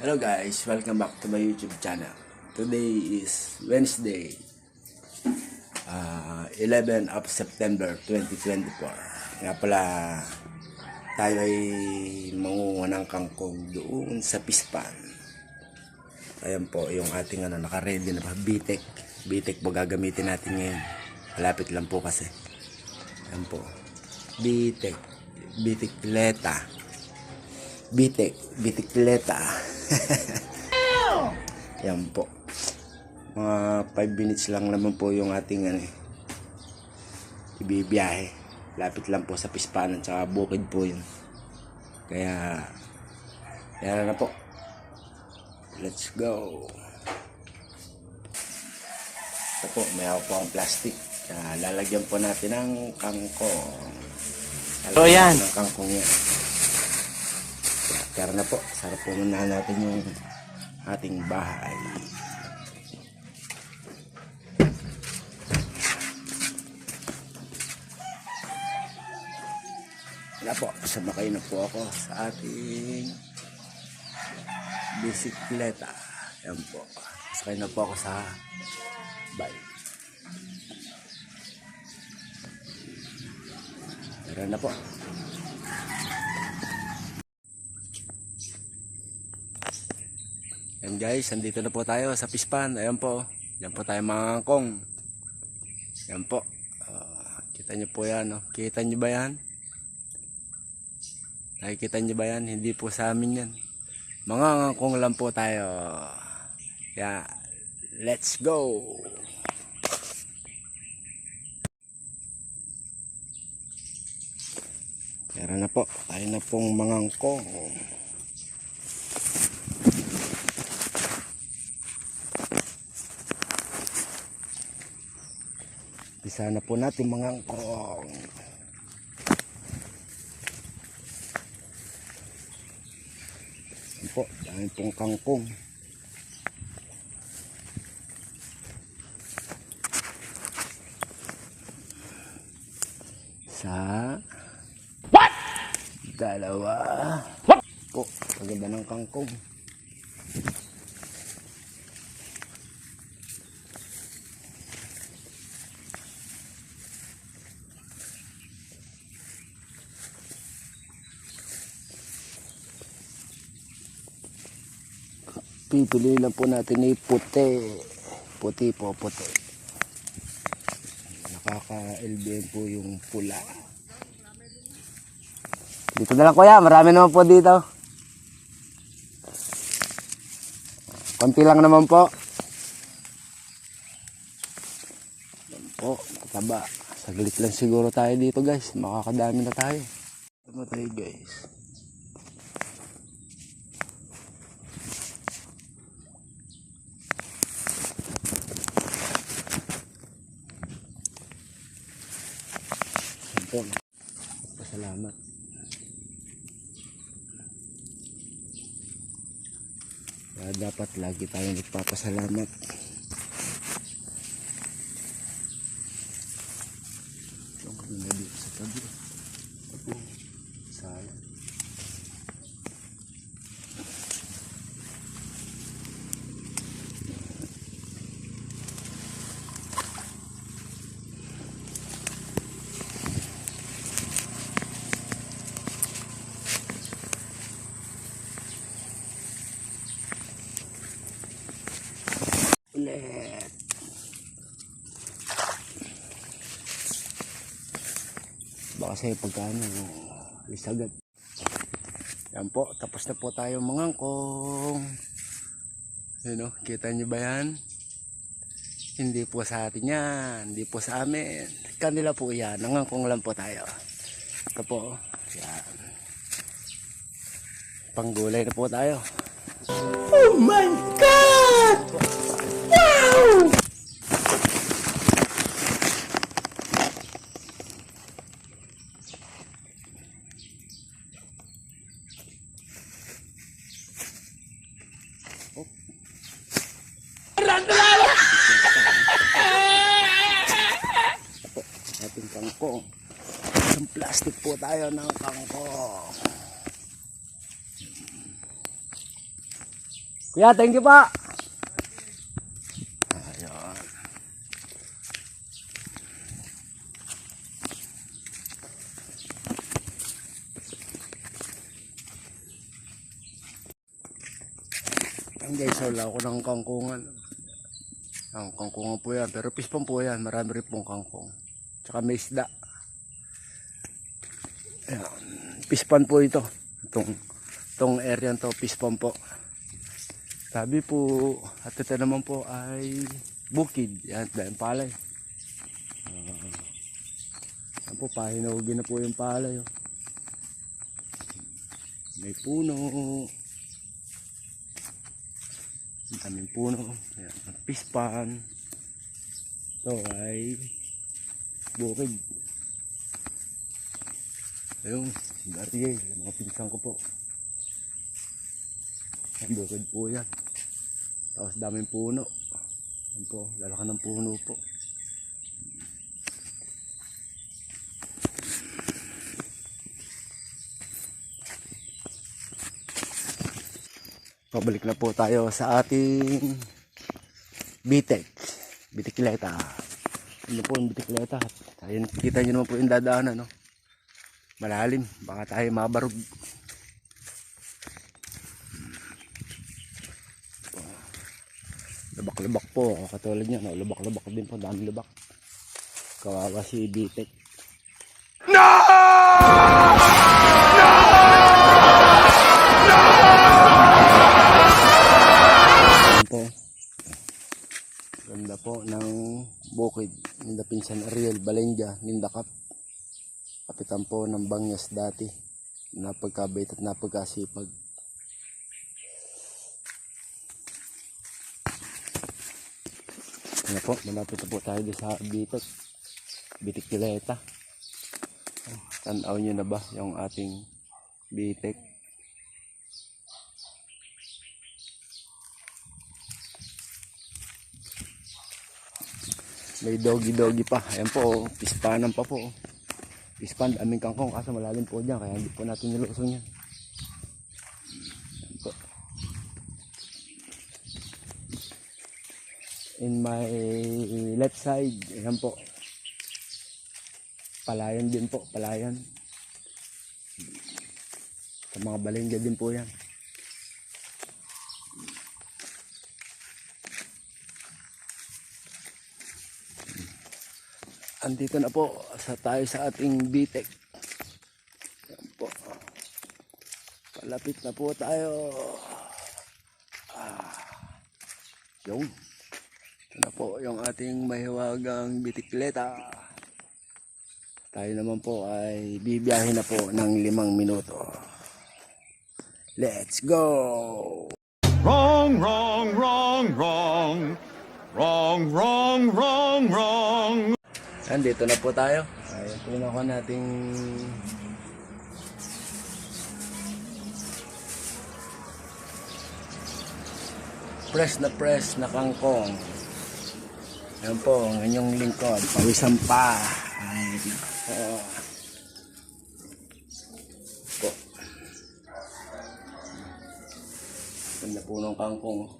Hello guys, welcome back to my YouTube channel. Today is Wednesday, uh, 11 of September 2024. Nga pala, tayo ay mangunguha ng kangkong doon sa Pispan. Ayan po, yung ating ano, naka-ready na pa, bitek. Bitek po gagamitin natin ngayon. Malapit lang po kasi. Ayan po. Bitek. Bitikleta. Bitek. Bitikleta. Yan po. Mga 5 minutes lang naman po yung ating ano, eh, ibibiyahe. Lapit lang po sa Pispanan tsaka bukid po yun. Kaya, yan na po. Let's go. Ito po, may ako po ang plastic. Kaya lalagyan po natin ng kangkong. So, yan. Ng kangkong yan. Tara na po. Sarap po muna natin yung ating bahay. Wala po. Sumakay na po ako sa ating bisikleta. Yan po. Sakay na po ako sa bike. Tara na po. Yan guys, andito na po tayo sa Pispan. Ayan po. Yan po tayo mga kangkong. Yan po. Ah, kita nyo po yan. No? Kita nyo ba yan? Nakikita nyo ba yan? Hindi po sa amin yan. Mga kangkong lang po tayo. Kaya, let's go! Tara na po. Tayo na pong mga kangkong. Bisa na po natin mga kangkong. Yan po, dami pong kangkong. Sa What? Dalawa. What? Po, paganda ng kangkong. Pipili lang po natin ni puti. Puti po, puti. Nakaka-LBM po yung pula. Dito na lang kuya, marami naman po dito. Konti lang naman po. Yan po, mataba. Saglit lang siguro tayo dito guys. Makakadami na tayo. Mo tayo guys. Po. Pasalamat. Kaya dapat lagi tayong nagpapasalamat. Yung kanina dito sa tabi. Baka sa'yo pagkano, lisagad. Yan po, tapos na po tayo mangangkong. Yun o, kita nyo ba yan? Hindi po sa atin yan, hindi po sa amin. Kanila po yan, nangangkong lang po tayo. Ito po, yan. Panggulay na po tayo. Oh my God! Wow! ating kangkong. Isang plastic po tayo ng kangkong. Kuya, thank you pa. Ayun. Ang guys, wala ako ng kangkungan. Ang kangkungan po yan. Pero pispong po yan. Marami rin pong kangkong. Tsaka may isda. Ayan. Pispan po ito. Itong, itong area to, pispan po. Sabi po, at ito naman po ay bukid. Yan, dahil palay. Uh, yan po, pahinahugin na po yung palay. Oh. May puno. Ang daming puno. Ayan, ang pispan. Ito ay bukid. Ayun, dati eh, yung mga pinsan ko po. Ang bukid po yan. Tapos daming puno. Yan po, lalaki ng puno po. Pabalik na po tayo sa ating bitek. Bitikleta. Ano po yung bitikleta? Ayun, kita nyo naman po yung dadaanan, no? Malalim. Baka tayo mabarog. Lubak-lubak po. Katulad niya, no? lubak-lubak din po. Dami lubak. Kawawa si bitek. Ayan po. Ganda po ng bukid. Ninda Pinsan Ariel, Balenja, Nindakap. Kapitan po ng Bangyas dati. Napagkabait at napagkasipag. Ano po, malapit na po tayo sa Bitok. Bitik Kileta. Tanaw nyo na ba yung ating bitek? May doggy-doggy pa. Ayan po, oh. pispanan pa po. oh. Pispan, aming kangkong. Kaso malalim po dyan, kaya hindi po natin nilusong yan. Ayan po. In my left side, ayan po. Palayan din po, palayan. Sa mga balengga din po yan. Andito na po sa tayo sa ating bitek. Yan po. Palapit na po tayo. Ah. Yung. Ito na po yung ating mahiwagang bitikleta. Tayo naman po ay bibiyahin na po ng limang minuto. Let's go! Wrong, wrong, wrong, wrong. Wrong, wrong, wrong, wrong. Andito na po tayo. Po na ako nating press na press na kangkong. Yan po, ang inyong lingkod. Pawisan pa. Ay, nako. Po. Ganda po ng kangkong.